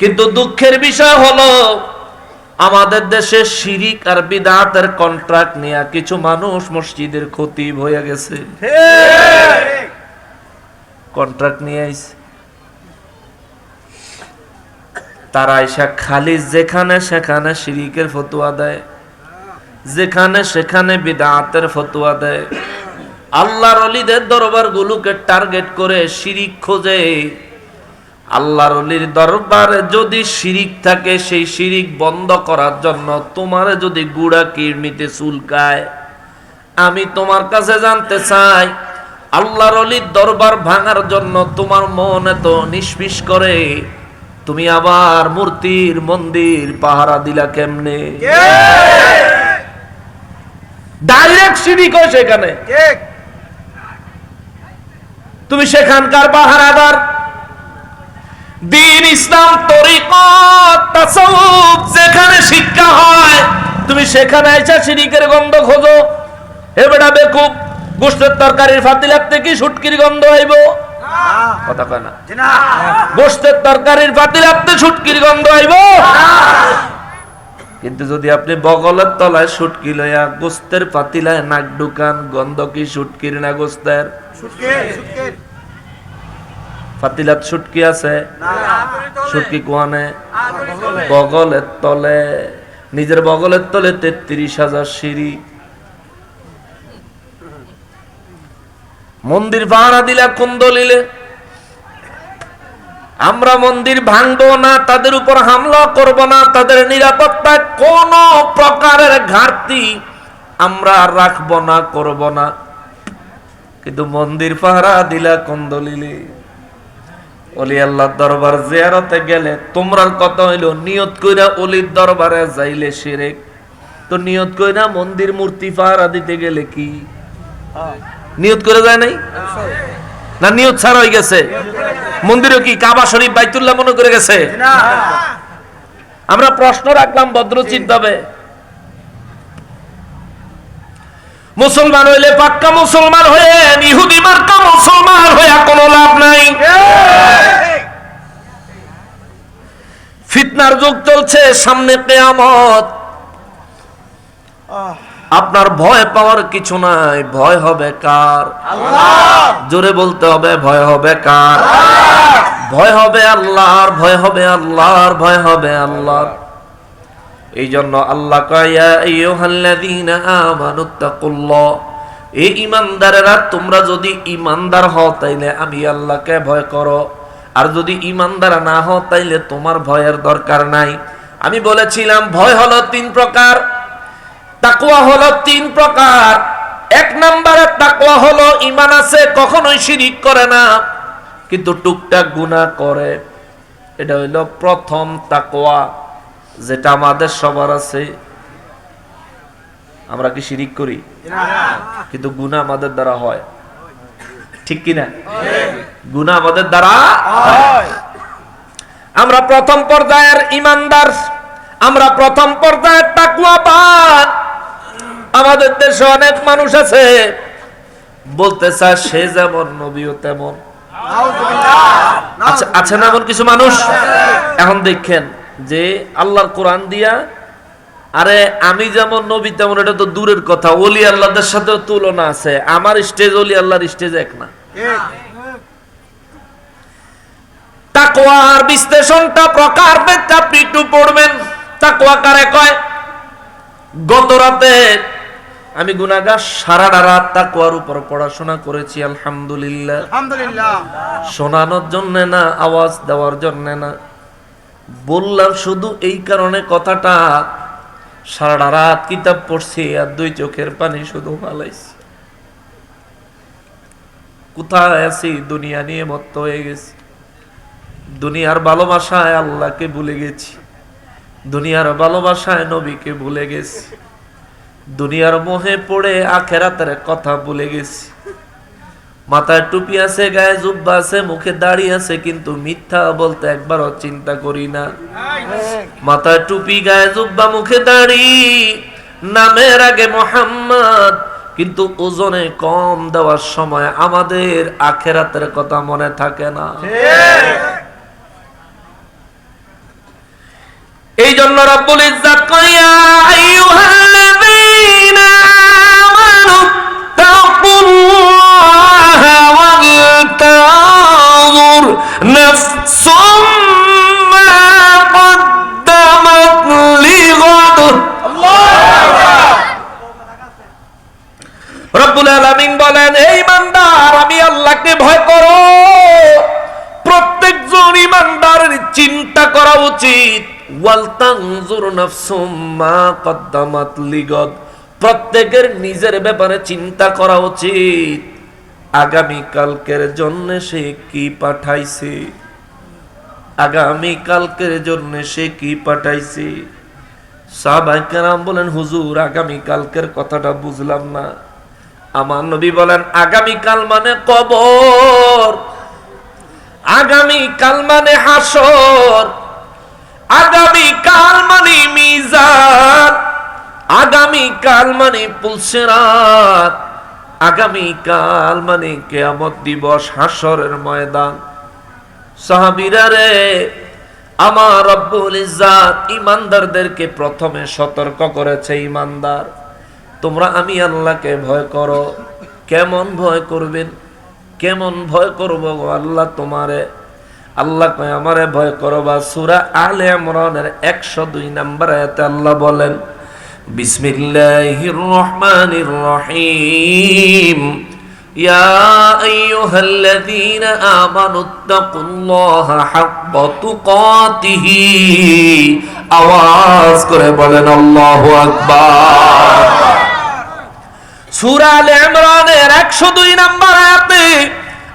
কিন্তু দুঃখের বিষয় হলো, আমাদের দেশে শিরিক আর বিদাতের কন্ট্রাক্ট নিয়ে কিছু মানুষ মসজিদের ক্ষতি হয়ে গেছে। কন্ট্রাক্ট নিয়ে আইছে। তারা এসা খালি যেখানে সেখানে শিরিকের ফতুয়া দেয়, যেখানে সেখানে বিদাতের ফতুয়া দেয়। আল্লাহর অলিদের দরবার গুলোকে টার্গেট করে শিরিক খোঁজে। আল্লাহর অলির দরবারে যদি শিরিক থাকে সেই শিরিক বন্ধ করার জন্য তোমার যদি গুড়া কিরমিতে চুলকায় আমি তোমার কাছে জানতে চাই আল্লাহর অলির দরবার ভাঙার জন্য তোমার মন এত নিষ্পিস করে তুমি আবার মূর্তির মন্দির পাহারা দিলা কেমনে? ডাইরেক্ট শিরিক হয় সেখানে। তুমি সেখানকার পাহারাদার দিন ইসলাম তরিকত তাসাউফ যেখানে শিক্ষা হয় তুমি সেখানে আইসা শিরিকের গন্ধ খোঁজো। হে বেটা বেকুব গোষ্ঠের তরকারির ফাতিলাতে কি শুটকির গন্ধ আইব? কথা কয় না। গোষ্ঠের তরকারির শুটকির গন্ধ আইব? কিন্তু যদি আপনি বগলের তলায় লইয়া গোস্তের পাতিলায় নাক ঢুকান গন্ধ কি শুটকির না গোস্তের ফাতিলাত শুটকি আছে শুটকি কোয়ানে? বগলের তলে, নিজের বগলের তলে তেত্রিশ হাজার সিঁড়ি। মন্দির ভাড়া দিলা কোন দলিলে? আমরা মন্দির ভাঙবো না, তাদের উপর হামলা করব না, তাদের নিরাপত্তা কোন প্রকারের ঘাটতি আমরা রাখব না, করব না। কিন্তু মন্দির পাহারা দিলা কোন দলিলে? অলি দরবার গেলে কথা নিয়ত নিয়ত কইরা মন্দির মূর্তি গেলে কি? নিয়ত যায় নাই? না, নিয়ত হয়ে গেছে। মন্দিরও কি কাবা শরীফ বাইতুল্লাহ মনে করে গেছে? আমরা প্রশ্ন রাখলাম ভদ্রচিত ভাবে মুসলমান হইলে পাক্কা মুসলমান হয়ে, ইহুদি মার্কা মুসলমান হয়ে কোনো লাভ নাই। ফিতনার যুগ চলছে, সামনে কেয়ামত। আপনার ভয় পাওয়ার কিছু নাই, ভয় হবে কার? জোরে বলতে হবে, ভয় হবে কার? ভয় হবে আল্লাহর, ভয় হবে আল্লাহর, ভয় হবে আল্লাহর। এই জন্য আল্লাহ এই ইমানদারেরা, তোমরা যদি ইমানদার হও তাইলে আমি আল্লাহকে ভয় করো। আর যদি ইমানদার না হও তাইলে তোমার ভয়ের দরকার নাই। আমি বলেছিলাম, ভয় হলো তিন প্রকার, তাকওয়া হলো তিন প্রকার। এক নম্বরে তাকওয়া হলো ইমান আছে, কখনোই শিরিক করে না, কিন্তু টুকটাক গুনাহ করে। এটা হইল প্রথম তাকওয়া। যেটা আমাদের সবার আছে, আমরা কি শিরিক করি? কিন্তু গুনাহ আমাদের দ্বারা হয়। ঠিক কিনা? গুনাহ আমাদের দ্বারা আমরা প্রথম পর্যায়ের ইমানদার, আমরা প্রথম পর্যায়ের তাকুয়াবান আমাদের দেশে অনেক মানুষ আছে, বলতে চায় সে যেমন, নবীও তেমন। আচ্ছা আছে না এমন কিছু মানুষ? এখন দেখেন যে আল্লাহর কোরআন দিয়া আরে আমি যেমন নবী তেমন এটা তো দূরের কথা। ওলি আল্লাহদের সাথে তুলনা আছে। আমার স্টেজ ওলি আল্লাহর স্টেজ এক না। তাকওয়ার বিশ্লেষণটা প্রকার ভেদ আপনি একটু পড়বেন। তাকওয়া কারে কয়? গত রাতে আমি গুনাগার সারাটা রাত তাকওয়ার উপর পড়াশোনা করেছি আলহামদুলিল্লাহ। আলহামদুলিল্লাহ। শোনানোর জন্য না আওয়াজ দেওয়ার জন্য না। বললাম, শুধু এই কারণে কথাটা সারাটা রাত কিতাব পড়ছি আর দুই চোখের পানি শুধু ফালাইছি। কোথায় আছি? দুনিয়া নিয়ে মত্ত হয়ে গেছি। দুনিয়ার ভালোবাসায় আল্লাহকে ভুলে গেছি। দুনিয়ার ভালোবাসায় নবীকে ভুলে গেছি। দুনিয়ার মোহে পড়ে আখেরাতের কথা ভুলে গেছি। মাথায় টুপি আছে, গায়ে জুব্বা আছে, মুখে দাড়ি আছে, কিন্তু মিথ্যা বলতে একবারও চিন্তা করি না। মাথায় টুপি, গায়ে জুব্বা, মুখে দাড়ি, নামের আগে মোহাম্মদ, কিন্তু ওজনে কম দেওয়ার সময় আমাদের আখেরাতের কথা মনে থাকে না। উচিত। প্রত্যেকের নিজের ব্যাপারে চিন্তা করা উচিত। আগামী কালকের জন্য সে কি পাঠাইছে? আগামী কালকের জন্য সে কি পাঠাইছে? সাহাবাই কেরাম বলেন, হুজুর আগামী কালকের কথাটা বুঝলাম না। আমার নবী বলেন আগামী কাল মানে কবর আগামী কাল মানে হাসর। আগামী কাল মানে মিজান, আগামী কাল মানে পুলসেরাত, আগামী কাল মানে কেয়ামত দিবস হাসরের ময়দান। সাহাবিরা রে, আমার রব্বুল ইজ্জাত ইমানদারদেরকে প্রথমে সতর্ক করেছে ইমানদার। তোমরা আমি আল্লাহকে ভয় করো। কেমন ভয় করবেন? কেমন ভয় করব আল্লাহ তোমারে? আল্লাহ কয় আমারে ভয় করো বা সূরা আলে ইমরানের 102 নম্বর আয়াতে আল্লাহ বলেন বিসমিল্লাহির রহমানির রহিম يا أيها الذين آمنوا اتقوا الله حق تقاته আওয়াজ করে বলেন আল্লাহু আকবার সূরা আলে ইমরানের 102 নম্বর আয়াতে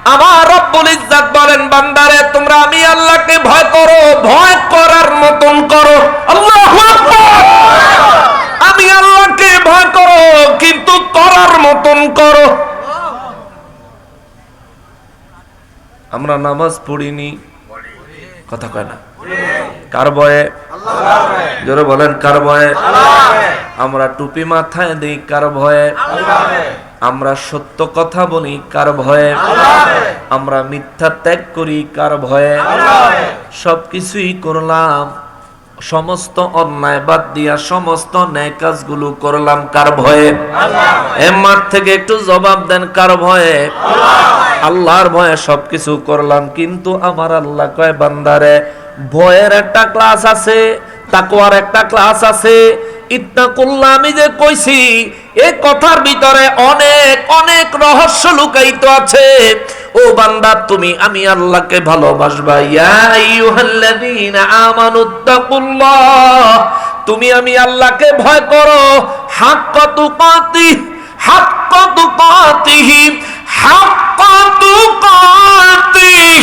আমার রব্বুল ইজ্জাত বলেন, বান্দারে, তোমরা আমি আল্লাহকে ভয় করো, ভয় করার মতন করো। আল্লাহু আকবার! আমি আল্লাহকে ভয় করো, কিন্তু করার মতন করো। আমরা নামাজ পড়িনি। কথা কয় না। কার বয়ে জোরে বলেন, কার ভয়ে? আমরা টুপি মাথায় দিই, কার ভয়ে? আমরা সত্য কথা বলি কার ভয়ে? আমরা মিথ্যা ত্যাগ করি কার ভয়ে? সবকিছুই করলাম। সমস্ত অন্যায় বাদ দিয়া সমস্ত ন্যায় কাজগুলো করলাম কার ভয়ে? এ থেকে একটু জবাব দেন কার ভয়ে? আল্লাহর ভয়ে সবকিছু করলাম, কিন্তু আমার আল্লাহ কয়, বান্দারে, ভয়ের একটা ক্লাস আছে, তাকওয়ার একটা ক্লাস আছে। ইত্তাকুল্লাহ আমি যে কইছি এই কথার ভিতরে অনেক অনেক রহস্য লুকায়িত আছে। ও বান্দা, তুমি, আমি আল্লাহকে ভালোবাসবা। ইয়া আইয়ুহাল্লাযীনা আমানুত্তাকুল্লাহ তুমি, আমি আল্লাহকে ভয় করো। হাক্ক তুকাতি, হাক্ক তুকাতিহি হাক্ক তুকাতিহি।